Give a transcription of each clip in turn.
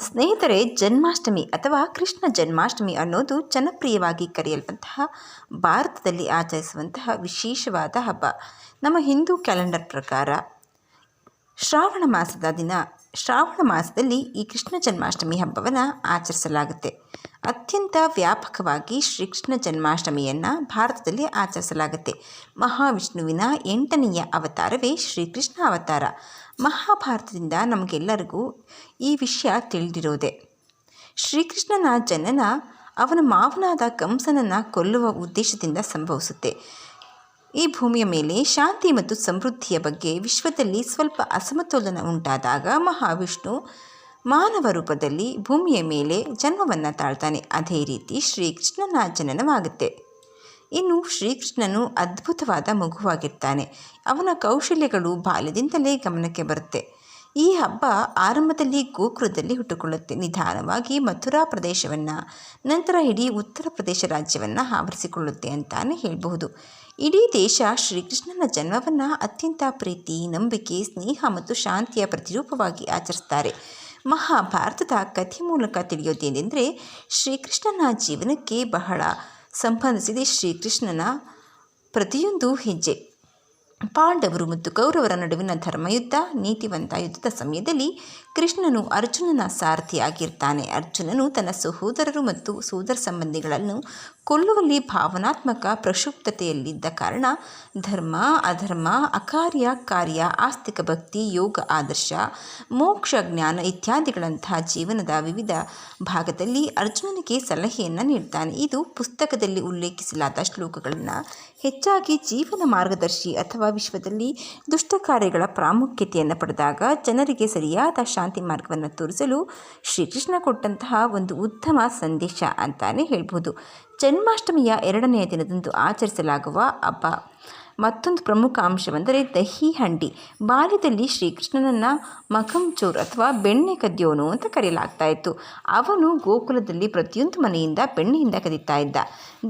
ಸ್ನೇಹಿತರೆ, ಜನ್ಮಾಷ್ಟಮಿ ಅಥವಾ ಕೃಷ್ಣ ಜನ್ಮಾಷ್ಟಮಿ ಅನ್ನೋದು ಜನಪ್ರಿಯವಾಗಿ ಕರೆಯಲ್ಪಂತಹ ಭಾರತದಲ್ಲಿ ಆಚರಿಸುವಂತಹ ವಿಶೇಷವಾದ ಹಬ್ಬ. ನಮ್ಮ ಹಿಂದೂ ಕ್ಯಾಲೆಂಡರ್ ಪ್ರಕಾರ ಶ್ರಾವಣ ಮಾಸದ ದಿನ, ಶ್ರಾವಣ ಮಾಸದಲ್ಲಿ ಈ ಕೃಷ್ಣ ಜನ್ಮಾಷ್ಟಮಿ ಹಬ್ಬವನ್ನು ಆಚರಿಸಲಾಗುತ್ತೆ. ಅತ್ಯಂತ ವ್ಯಾಪಕವಾಗಿ ಶ್ರೀಕೃಷ್ಣ ಜನ್ಮಾಷ್ಟಮಿಯನ್ನು ಭಾರತದಲ್ಲಿ ಆಚರಿಸಲಾಗುತ್ತೆ. ಮಹಾವಿಷ್ಣುವಿನ ಎಂಟನೆಯ ಅವತಾರವೇ ಶ್ರೀಕೃಷ್ಣ ಅವತಾರ. ಮಹಾಭಾರತದಿಂದ ನಮಗೆಲ್ಲರಿಗೂ ಈ ವಿಷಯ ತಿಳಿದಿರೋದೆ. ಶ್ರೀಕೃಷ್ಣನ ಜನನ ಅವನ ಮಾವನಾದ ಕಂಸನನ್ನು ಕೊಲ್ಲುವ ಉದ್ದೇಶದಿಂದ ಸಂಭವಿಸುತ್ತೆ. ಈ ಭೂಮಿಯ ಮೇಲೆ ಶಾಂತಿ ಮತ್ತು ಸಮೃದ್ಧಿಯ ಬಗ್ಗೆ ವಿಶ್ವದಲ್ಲಿ ಸ್ವಲ್ಪ ಅಸಮತೋಲನ ಉಂಟಾದಾಗ ಮಹಾವಿಷ್ಣು ಮಾನವ ರೂಪದಲ್ಲಿ ಭೂಮಿಯ ಮೇಲೆ ಜನ್ಮವನ್ನು ತಾಳ್ತಾನೆ. ಅದೇ ರೀತಿ ಶ್ರೀಕೃಷ್ಣನ ಜನನವಾಗುತ್ತೆ ಇನ್ನು ಶ್ರೀಕೃಷ್ಣನು ಅದ್ಭುತವಾದ ಮಗುವಾಗಿರ್ತಾನೆ. ಅವನ ಕೌಶಲ್ಯಗಳು ಬಾಲ್ಯದಿಂದಲೇ ಗಮನಕ್ಕೆ ಬರುತ್ತೆ. ಈ ಹಬ್ಬ ಆರಂಭದಲ್ಲಿ ಗೋಕುಲದಲ್ಲಿ ಹುಟ್ಟುಕೊಳ್ಳುತ್ತೆ. ನಿಧಾನವಾಗಿ ಮಥುರಾ ಪ್ರದೇಶವನ್ನು, ನಂತರ ಇಡೀ ಉತ್ತರ ಪ್ರದೇಶ ರಾಜ್ಯವನ್ನು ಆವರಿಸಿಕೊಳ್ಳುತ್ತೆ ಅಂತಾನೆ ಹೇಳಬಹುದು. ಇಡೀ ದೇಶ ಶ್ರೀಕೃಷ್ಣನ ಜನ್ಮವನ್ನು ಅತ್ಯಂತ ಪ್ರೀತಿ, ನಂಬಿಕೆ, ಸ್ನೇಹ ಮತ್ತು ಶಾಂತಿಯ ಪ್ರತಿರೂಪವಾಗಿ ಆಚರಿಸ್ತಾರೆ. ಮಹಾಭಾರತದ ಕಥೆ ಮೂಲಕ ತಿಳಿಯೋದೇನೆಂದರೆ ಶ್ರೀಕೃಷ್ಣನ ಜೀವನಕ್ಕೆ ಬಹಳ ಸಂಬಂಧಿಸಿದೆ ಶ್ರೀಕೃಷ್ಣನ ಪ್ರತಿಯೊಂದು ಹೆಜ್ಜೆ. ಪಾಂಡವರು ಮತ್ತು ಕೌರವರ ನಡುವಿನ ಧರ್ಮಯುದ್ಧ, ನೀತಿವಂತ ಯುದ್ಧದ ಸಮಯದಲ್ಲಿ ಕೃಷ್ಣನು ಅರ್ಜುನನ ಸಾರಥಿಯಾಗಿರ್ತಾನೆ. ಅರ್ಜುನನು ತನ್ನ ಸಹೋದರರು ಮತ್ತು ಸೋದರ ಸಂಬಂಧಿಗಳನ್ನು ಕೊಲ್ಲುವಲ್ಲಿ ಭಾವನಾತ್ಮಕ ಪ್ರಕ್ಷುಬ್ಧತೆಯಲ್ಲಿದ್ದ ಕಾರಣ ಧರ್ಮ, ಅಧರ್ಮ, ಅಕಾರ್ಯ, ಕಾರ್ಯ, ಆಸ್ತಿಕ ಭಕ್ತಿ, ಯೋಗ, ಆದರ್ಶ, ಮೋಕ್ಷ, ಜ್ಞಾನ ಇತ್ಯಾದಿಗಳಂತಹ ಜೀವನದ ವಿವಿಧ ಭಾಗದಲ್ಲಿ ಅರ್ಜುನನಿಗೆ ಸಲಹೆಯನ್ನು ನೀಡ್ತಾನೆ. ಇದು ಪುಸ್ತಕದಲ್ಲಿ ಉಲ್ಲೇಖಿಸಲಾದ ಶ್ಲೋಕಗಳನ್ನು ಹೆಚ್ಚಾಗಿ ಜೀವನ ಮಾರ್ಗದರ್ಶಿ ಅಥವಾ ವಿಶ್ವದಲ್ಲಿ ದುಷ್ಟ ಕಾರ್ಯಗಳ ಪ್ರಾಮುಖ್ಯತೆಯನ್ನು ಪಡೆದಾಗ ಜನರಿಗೆ ಸರಿಯಾದ ಶಾಂತಿ ಮಾರ್ಗವನ್ನು ತೋರಿಸಲು ಶ್ರೀಕೃಷ್ಣ ಕೊಟ್ಟಂತಹ ಒಂದು ಉತ್ತಮ ಸಂದೇಶ ಅಂತಾನೆ ಹೇಳ್ಬೋದು. ಜನ್ಮಾಷ್ಟಮಿಯ ಎರಡನೆಯ ದಿನದಂದು ಆಚರಿಸಲಾಗುವ ಹಬ್ಬ. ಮತ್ತೊಂದು ಪ್ರಮುಖ ಅಂಶವೆಂದರೆ ದಹಿ ಹಂಡಿ. ಬಾಲ್ಯದಲ್ಲಿ ಶ್ರೀಕೃಷ್ಣನನ್ನು ಮಖಂಚೂರ್ ಅಥವಾ ಬೆಣ್ಣೆ ಕದಿಯೋನು ಅಂತ ಕರೆಯಲಾಗ್ತಾ ಇತ್ತು. ಅವನು ಗೋಕುಲದಲ್ಲಿ ಪ್ರತಿಯೊಂದು ಮನೆಯಿಂದ ಬೆಣ್ಣೆಯಿಂದ ಕದೀತಾ ಇದ್ದ.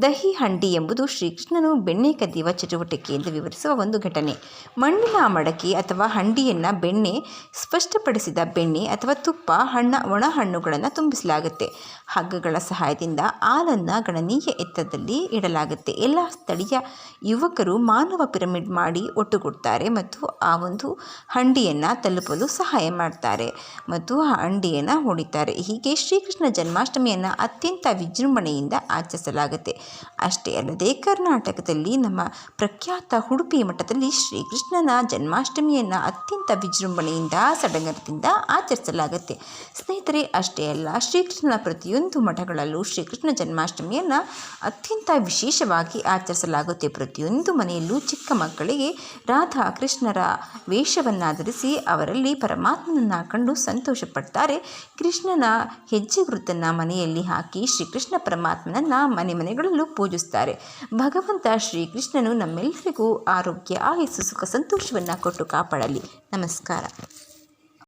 ದಹಿ ಹಂಡಿ ಎಂಬುದು ಶ್ರೀಕೃಷ್ಣನು ಬೆಣ್ಣೆ ಕದಿಯುವ ಚಟುವಟಿಕೆ ಎಂದು ವಿವರಿಸುವ ಒಂದು ಘಟನೆ. ಮಣ್ಣಿನ ಮಡಕೆ ಅಥವಾ ಹಂಡಿಯನ್ನು ಬೆಣ್ಣೆ, ಸ್ಪಷ್ಟಪಡಿಸಿದ ಬೆಣ್ಣೆ ಅಥವಾ ತುಪ್ಪ, ಹಣ್ಣ, ಒಣ ಹಣ್ಣುಗಳನ್ನು ತುಂಬಿಸಲಾಗುತ್ತೆ. ಹಗ್ಗಗಳ ಸಹಾಯದಿಂದ ಹಾಲನ್ನು ಗಣನೀಯ ಎತ್ತರದಲ್ಲಿ ಇಡಲಾಗುತ್ತೆ. ಎಲ್ಲ ಸ್ಥಳೀಯ ಯುವಕರು ಮಾನವ ಪಿರಮಿಡ್ ಮಾಡಿ ಒಟ್ಟುಗೂಡ್ತಾರೆ ಮತ್ತು ಆ ಒಂದು ಹಂಡಿಯನ್ನು ತಲುಪಲು ಸಹಾಯ ಮಾಡ್ತಾರೆ ಮತ್ತು ಆ ಹಂಡಿಯನ್ನು ಹೊಡಿತಾರೆ ಹೀಗೆ ಶ್ರೀಕೃಷ್ಣ ಜನ್ಮಾಷ್ಟಮಿಯನ್ನು ಅತ್ಯಂತ ವಿಜೃಂಭಣೆಯಿಂದ ಆಚರಿಸಲಾಗುತ್ತೆ. ಅಷ್ಟೇ ಅಲ್ಲದೆ ಕರ್ನಾಟಕದಲ್ಲಿ ನಮ್ಮ ಪ್ರಖ್ಯಾತ ಉಡುಪಿ ಮಠದಲ್ಲಿ ಶ್ರೀಕೃಷ್ಣನ ಜನ್ಮಾಷ್ಟಮಿಯನ್ನು ಅತ್ಯಂತ ವಿಜೃಂಭಣೆಯಿಂದ ಸಡಗರದಿಂದ ಆಚರಿಸಲಾಗುತ್ತೆ. ಸ್ನೇಹಿತರೆ, ಅಷ್ಟೇ ಅಲ್ಲ, ಶ್ರೀಕೃಷ್ಣನ ಪ್ರತಿಯೊಂದು ಮಠಗಳಲ್ಲೂ ಶ್ರೀಕೃಷ್ಣ ಜನ್ಮಾಷ್ಟಮಿಯನ್ನು ಅತ್ಯಂತ ವಿಶೇಷವಾಗಿ ಆಚರಿಸಲಾಗುತ್ತೆ. ಪ್ರತಿಯೊಂದು ಮನೆಯಲ್ಲೂ ಚಿಕ್ಕ ಮಕ್ಕಳಿಗೆ ರಾಧಾ ಕೃಷ್ಣರ ವೇಷವನ್ನು ಧರಿಸಿ ಅವರಲ್ಲಿ ಪರಮಾತ್ಮನನ್ನು ಕಂಡು ಸಂತೋಷಪಡ್ತಾರೆ. ಕೃಷ್ಣನ ಹೆಜ್ಜೆ ಗುರುತನ್ನು ಮನೆಯಲ್ಲಿ ಹಾಕಿ ಶ್ರೀಕೃಷ್ಣ ಪರಮಾತ್ಮನನ್ನು ಮನೆ ಮನೆಗಳಲ್ಲೂ ಪೂಜಿಸ್ತಾರೆ. ಭಗವಂತ ಶ್ರೀಕೃಷ್ಣನು ನಮ್ಮೆಲ್ಲರಿಗೂ ಆರೋಗ್ಯ, ಆಯಸ್ಸು, ಸುಖ, ಸಂತೋಷವನ್ನು ಕೊಟ್ಟು ಕಾಪಾಡಲಿ. ನಮಸ್ಕಾರ.